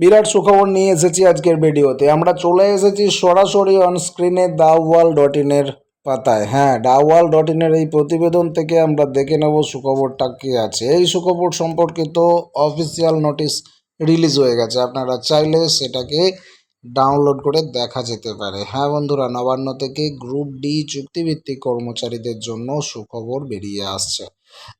বিরাট সুখবর নিয়ে এসেছি আজকের ভিডিওতে। আমরা চলে এসেছি সরাসরি অন স্ক্রিনে দাওয়াল ডট ইনের পাতায়। হ্যাঁ ডাওয়াল ডট ইনের এই প্রতিবেদন থেকে আমরা দেখে নেব সুখবরটা কী আছে। এই সুখবর সম্পর্কিত অফিসিয়াল নোটিশ রিলিজ হয়ে গেছে। আপনারা চাইলে সেটাকে ডাউনলোড করে দেখা যেতে পারে। হ্যাঁ বন্ধুরা, নবান্ন থেকে গ্রুপ ডি চুক্তিভিত্তিক কর্মচারীদের জন্য সুখবর বেরিয়ে আসছে।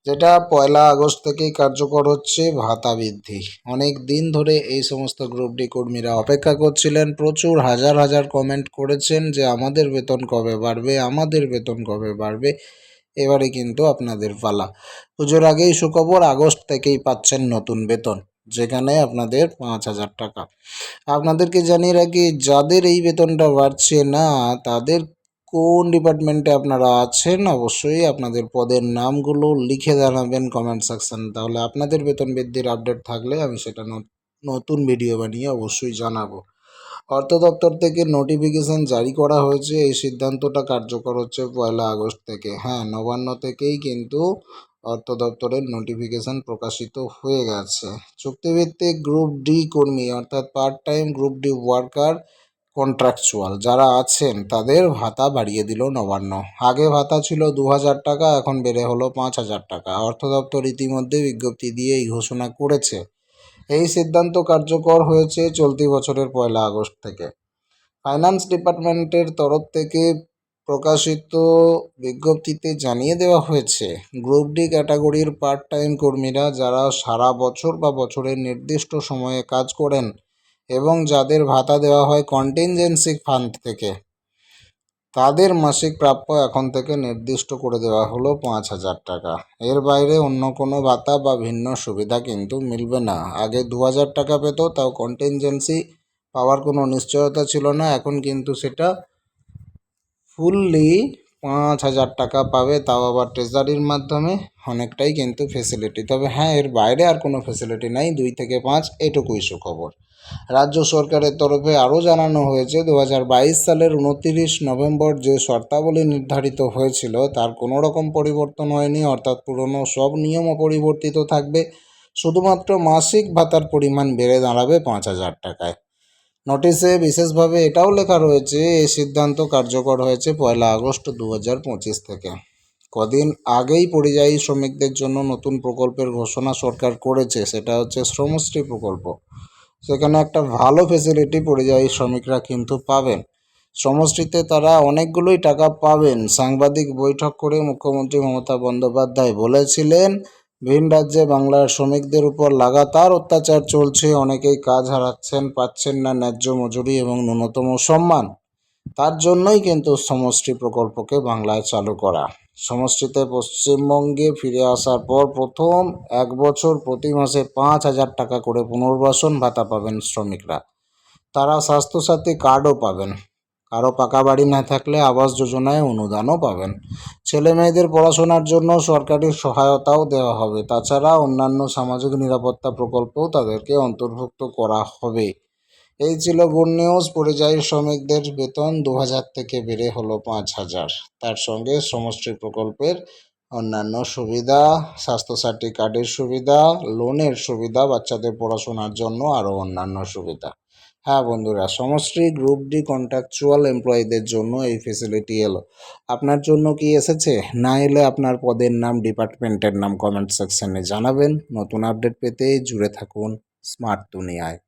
যেটা পয়লা আগস্ট থেকেই কার্যকর হচ্ছে, ভাতা বৃদ্ধি। অনেক দিন ধরে এই সমস্ত গ্রুপ ডি কর্মীরা অপেক্ষা করছিলেন। প্রচুর হাজার হাজার কমেন্ট করেছেন যে, আমাদের বেতন কবে বাড়বে? আমাদের বেতন কবে বাড়বে? এবারে কিন্তু আপনাদের পালা। পুজোর আগেই সুখবর, আগস্ট থেকেই পাচ্ছেন নতুন বেতন, যেখানে আপনাদের পাঁচ হাজার টাকা। আপনাদেরকে জানিয়ে রাখি, যাদের এই বেতনটা বাড়ছে না, তাদের কোন ডিপার্টমেন্টে আপনারা আছেন, অবশ্যই আপনাদের পদের নামগুলো লিখে জানাবেন কমেন্ট সেকশন তাহলে আপনাদের বেতন বৃদ্ধির আপডেট থাকলে আমি সেটা নতুন ভিডিও বানিয়ে অবশ্যই জানাব। অর্থ দপ্তর থেকে নোটিফিকেশন জারি করা হয়েছে, এই সিদ্ধান্তটা কার্যকর হচ্ছে পয়লা আগস্ট থেকে। হ্যাঁ নবান্ন থেকেই কিন্তু অর্থ দপ্তরের নোটিফিকেশন প্রকাশিত হয়ে গেছে। চুক্তিভিত্তিক গ্রুপ ডি কর্মী, অর্থাৎ part time group D worker contractual যারা আছেন, তাদের ভাতা বাড়িয়ে দিল নবান্ন। আগে ভাতা ছিল দু হাজার টাকা, এখন বেড়ে হলো পাঁচ হাজার টাকা। অর্থ দপ্তর ইতিমধ্যে বিজ্ঞপ্তি দিয়ে এই ঘোষণা করেছে। এই সিদ্ধান্ত কার্যকর হয়েছে চলতি বছরের পয়লা আগস্ট থেকে। ফাইন্যান্স ডিপার্টমেন্টের তরফ থেকে প্রকাশিত বিজ্ঞপ্তিতে জানিয়ে দেওয়া হয়েছে, গ্রুপ ডি ক্যাটাগরির পার্ট টাইম কর্মীরা যারা সারা বছর বা বছরের নির্দিষ্ট সময়ে কাজ করেন এবং যাদের ভাতা দেওয়া হয় কন্টিনজেন্সি ফান্ড থেকে, তাদের মাসিক প্রাপ্য এখন থেকে নির্দিষ্ট করে দেওয়া হলো পাঁচ হাজার টাকা। এর বাইরে অন্য কোনো ভাতা বা ভিন্ন সুবিধা কিন্তু মিলবে না। আগে দু হাজার টাকা পেত, তাও কন্টিনজেন্সি পাওয়ার কোনো নিশ্চয়তা ছিল না। এখন কিন্তু সেটা ফুললি পাঁচ হাজার টাকা পাবে, তাও আবার ট্রেজারির মাধ্যমে অনেকটাই কিন্তু ফেসিলিটি তবে হ্যাঁ এর বাইরে আর কোনো ফেসিলিটি নাই, দুই থেকে পাঁচ, এটুকুই সুখবর। রাজ্য সরকারের তরফে আরও জানানো হয়েছে দু হাজার বাইশ সালের উনতিরিশ নভেম্বর যে শর্তাবলী নির্ধারিত হয়েছিল, তার কোনো রকম পরিবর্তন হয়নি, অর্থাৎ পুরনো সব নিয়ম অপরিবর্তিত থাকবে। শুধুমাত্র মাসিক ভাতার পরিমাণ বেড়ে দাঁড়াবে পাঁচ হাজার টাকায়। নোটিশে বিশেষভাবে এটাও লেখা রয়েছে এই সিদ্ধান্ত কার্যকর হয়েছে পয়লা আগস্ট দু হাজার পঁচিশ থেকে। কদিন আগেই পরিযায়ী শ্রমিকদের জন্য নতুন প্রকল্পের ঘোষণা সরকার করেছে, সেটা হচ্ছে শ্রমশ্রী প্রকল্প। সেখানে একটা ভালো ফেসিলিটি পরিযায়ী শ্রমিকরা কিন্তু পাবেন। শ্রমশ্রীতে তারা অনেকগুলোই টাকা পাবেন। সাংবাদিক বৈঠক করে মুখ্যমন্ত্রী মমতা বন্দ্যোপাধ্যায় বলেছিলেন ভিন রাজ্যে বাংলার শ্রমিকদের উপর লাগাতার অত্যাচার চলছে। অনেকেই কাজ হারাচ্ছেন, পাচ্ছেন না ন্যায্য মজুরি এবং ন্যূনতম সম্মান। তার জন্যই কিন্তু সমষ্টি প্রকল্পকে বাংলায় চালু করা। সমষ্টিতে পশ্চিমবঙ্গে ফিরে আসার পর প্রথম এক বছর প্রতি মাসে পাঁচ হাজার টাকা করে পুনর্বাসন ভাতা পাবেন শ্রমিকরা। তারা স্বাস্থ্যসাথী কার্ডও পাবেন। কারও পাকা বাড়ি না থাকলে আবাস যোজনায় অনুদানও পাবেন। ছেলে মেয়েদের পড়াশোনার জন্য সরকারি সহায়তাও দেওয়া হবে। তাছাড়া অন্যান্য সামাজিক নিরাপত্তা প্রকল্পও তাদেরকে অন্তর্ভুক্ত করা হবে। এই ছিল গুড নিউজ। পরিযায়ী শ্রমিকদের বেতন দু হাজার থেকে বেড়ে হলো পাঁচ হাজার তার সঙ্গে সমষ্টি প্রকল্পের অন্যান্য সুবিধা স্বাস্থ্যসাথী কার্ডের সুবিধা, লোনের সুবিধা, বাচ্চাদের পড়াশোনার জন্য আরও অন্যান্য সুবিধা। হ্যাঁ বন্ধুরা সমষ্টি গ্রুপ ডি কন্ট্রাকচুয়াল এমপ্লয়ীদের জন্য এই ফেসিলিটি এলো। আপনার জন্য কি এসেছে? না এলে আপনার পদের নাম ডিপার্টমেন্টের নাম কমেন্ট সেকশনে জানাবেন। নতুন আপডেট পেতে জুড়ে থাকুন স্মার্ট দুনিয়ায়